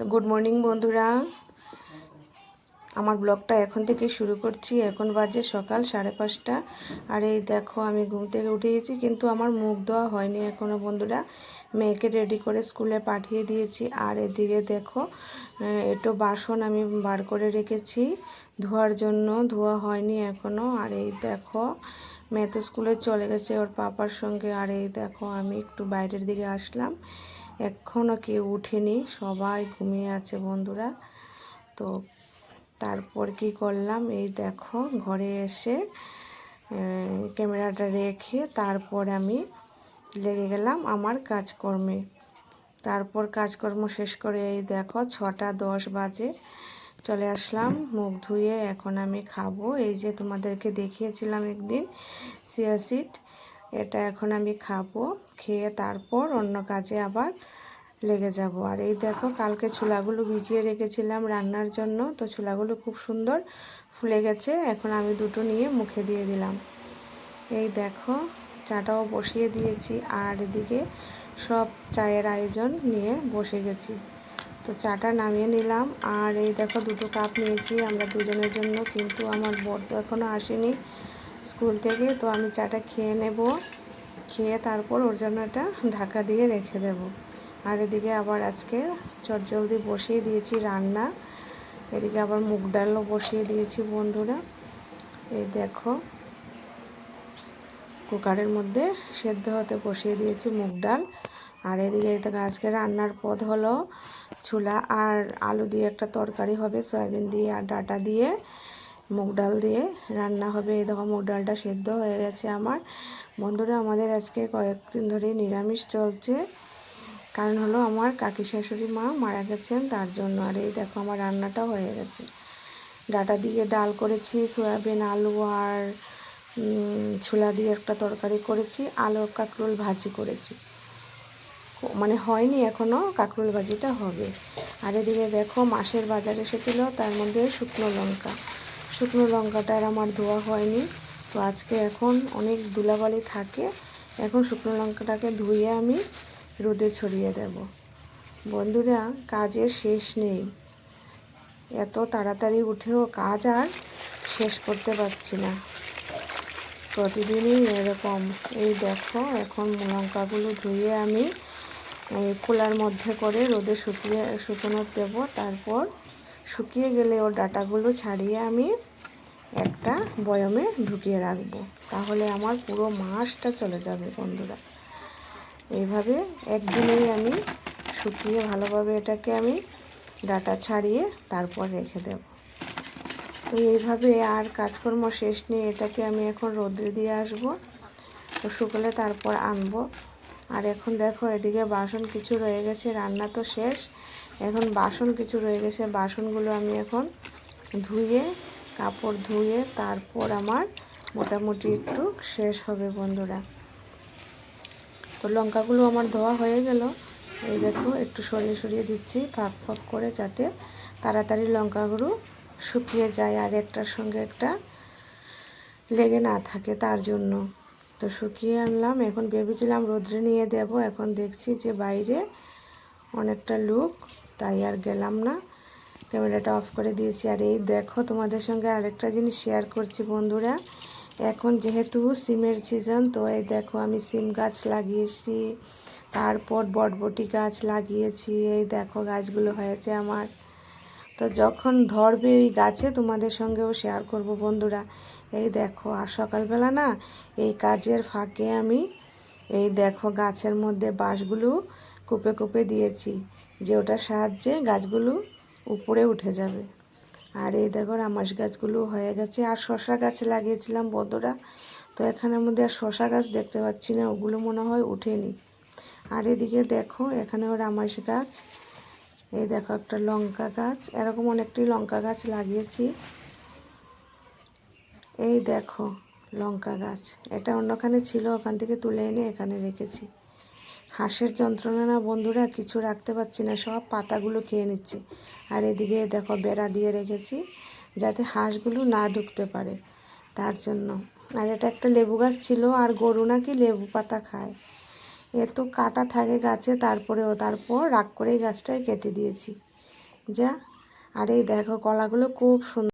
তো good morning বন্ধুরা। আমার ব্লগটা এখন থেকে শুরু করছি। এখন বাজে সকাল সাড়ে পাঁচটা। আর এই দেখো, আমি ঘুম থেকে উঠে গেছি কিন্তু আমার মুখ ধোয়া হয়নি এখনও বন্ধুরা। মেয়েকে রেডি করে স্কুলে পাঠিয়ে দিয়েছি। আর এদিকে দেখো একটু বাসন আমি বার করে রেখেছি। ধোয়ার জন্য ধোয়া হয়নি এখনও আর এই দেখো, মেয়ে তো স্কুলে চলে গেছে ওর পাপার সঙ্গে। আর এই দেখো, আমি একটু বাইরের দিকে আসলাম। এখনও কেউ উঠেনি, সবাই ঘুমিয়ে আছে বন্ধুরা। তো তারপর কি করলাম, এই দেখো ঘরে এসে ক্যামেরাটা রেখে তারপর আমি লেগে গেলাম আমার কাজকর্মে। তারপর কাজকর্ম শেষ করে এই দেখো ছটা দশ বাজে, চলে আসলাম, মুখ ধুয়ে এখন আমি খাব। এই যে তোমাদেরকে দেখিয়েছিলাম একদিন সিয়াসিড এটা এখন আমি খাব, খেয়ে তারপর অন্য কাজে আবার লেগে যাব। আর এই দেখো, কালকে ছোলাগুলো ভিজিয়ে রেখেছিলাম রান্নার জন্য, তো ছোলাগুলো খুব সুন্দর ফুলে গেছে। এখন আমি দুটো নিয়ে মুখে দিয়ে দিলাম। এই দেখো, চাটাও বসিয়ে দিয়েছি, আর এদিকে সব চায়ের আয়োজন নিয়ে বসে গেছি। তো চাটা নামিয়ে নিলাম, আর এই দেখো, দুটো কাপ নিয়েছি। আমরা দুজনের জন্য, কিন্তু আমার বর তো এখনও আসেনি স্কুল থেকে, তো আমি চাটা খেয়ে নেব, খেয়ে তারপর ওর জন্য এটা ঢাকা দিয়ে রেখে দেব। আর এদিকে আবার আজকে চটজলদি বসিয়ে দিয়েছি রান্না। এদিকে আবার মুগ ডালও বসিয়ে দিয়েছি বন্ধুরা। এই দেখো, কুকারের মধ্যে সেদ্ধ হতে বসিয়ে দিয়েছি মুগ ডাল। আর এদিকে এদিকে আজকে রান্নার পদ হলো ছোলা আর আলু দিয়ে একটা তরকারি হবে, সয়াবিন দিয়ে আর ডাটা দিয়ে, মুগ ডাল দিয়ে রান্না হবে। এই দেখো, মুগ ডালটা সেদ্ধ হয়ে গেছে আমার। বন্ধুরা, আমাদের আজকে কয়েকদিন ধরে নিরামিষ চলছে। কারণ হলো আমার কাকি শাশুড়ি মা মারা গেছেন, তার জন্য। আর এই দেখো আমার রান্নাটা হয়ে গেছে। ডাটা দিয়ে ডাল করেছি, সয়াবিন, আলু আর ছোলা দিয়ে একটা তরকারি করেছি, আলু কাঁকরোল ভাজি করেছি। মানে হয়নি এখনও কাঁকরোল ভাজিটা হবে। আর এদিকে দেখো মাসের বাজার এসেছিল, তার মধ্যে শুকনো লঙ্কা। শুকনো লঙ্কাটার আমার ধোয়া হয়নি। তো আজকে এখন অনেক ধুলাবালি থাকে, এখন শুকনো লঙ্কাটাকে ধুয়ে আমি রোদে ছড়িয়ে দেব। বন্ধুরা, কাজের শেষ নেই। এত তাড়াতাড়ি উঠেও কাজ আর শেষ করতে পারছি না। প্রতিদিনই এরকম। এই দেখো, এখন লঙ্কাগুলো ধুয়ে আমি খোলার মধ্যে করে রোদে শুকিয়ে, শুকনো দেব। তারপর শুকিয়ে গেলে ওর ডাটাগুলো ছাড়িয়ে আমি একটা বয়মে ঢুকিয়ে রাখব। তাহলে আমার পুরো মাসটা চলে যাবে বন্ধুরা। এইভাবে একদিনেই আমি শুকিয়ে ভালোভাবে এটাকে আমি ডাটা ছাড়িয়ে তারপর রেখে দেব। তো এইভাবে আর কাজকর্ম শেষ নেই, এটাকে আমি এখন রোদ্রে দিয়ে আসব, তো শুকলে তারপর আনব। আর এখন দেখো এদিকে বাসন কিছু রয়ে গেছে, রান্না তো শেষ। এখন বাসন কিছু রয়ে গেছে, বাসনগুলো আমি এখন ধুয়ে, কাপড় ধুয়ে তারপর আমার মোটামুটি একটু শেষ হবে বন্ধুরা। তো লঙ্কাগুলো আমার ধোয়া হয়ে গেল। এই দেখো, একটু সরিয়ে সরিয়ে দিচ্ছি, ফাঁক ফাঁক করে যাতে তাড়াতাড়ি লঙ্কাগুলো শুকিয়ে যায় আর একটার সঙ্গে একটা লেগে না থাকে তার জন্য। তো শুকিয়ে আনলাম, এখন ভেবেছিলাম রোদ্রে নিয়ে দেব, এখন দেখছি যে বাইরে অনেকটা লুক, তাই আর গেলাম না। ক্যামেরাটা অফ করে দিয়েছি। আর এই দেখো, তোমাদের সঙ্গে আরেকটা জিনিস শেয়ার করছি বন্ধুরা। এখন যেহেতু সিমের সিজন তো এই দেখো আমি সিম গাছ লাগিয়েছি। তারপর বটবটি গাছ লাগিয়েছি, এই দেখো গাছগুলো হয়েছে আমার। তো যখন ধরবে এই গাছে, তোমাদের সঙ্গেও শেয়ার করব বন্ধুরা। এই দেখো, আর সকালবেলা না, এই কাজের ফাঁকে আমি এই দেখো গাছের মধ্যে বাঁশগুলো কুপে কুপে দিয়েছি, যে ওটার সাহায্যে গাছগুলো উপরে উঠে যাবে। আর এই দেখো রামাস গাছগুলো হয়ে গেছে। আর শশা গাছ লাগিয়েছিলাম বন্ধুরা। তো এখানের মধ্যে আর শশা গাছ দেখতে পাচ্ছি না, ওগুলো মনে হয় উঠেনি। আর এদিকে দেখো এখানেও রামাস গাছ। এই দেখো একটা লঙ্কা গাছ, এরকম অনেকটি লঙ্কা গাছ লাগিয়েছি। এই দেখো লঙ্কা গাছ, এটা অন্যখানে ছিল, ওখান থেকে তুলে এনে এখানে রেখেছি। হাঁসের যন্ত্রণা না, বন্ধুরা কিছু রাখতে পারছি না, সব পাতাগুলো খেয়ে নিচ্ছে। আর এদিকে দেখো বেড়া দিয়ে রেখেছি, যাতে হাঁসগুলো না ঢুকতে পারে তার জন্য। আর এটা একটা লেবু গাছ ছিল, আর গরু নাকি লেবু পাতা খায়। এত কাটা থাকে গাছে, তারপরেও, তারপর রাগ করেই গাছটাই কেটে দিয়েছি। যা, আর এই দেখো কলাগুলো খুব সুন্দর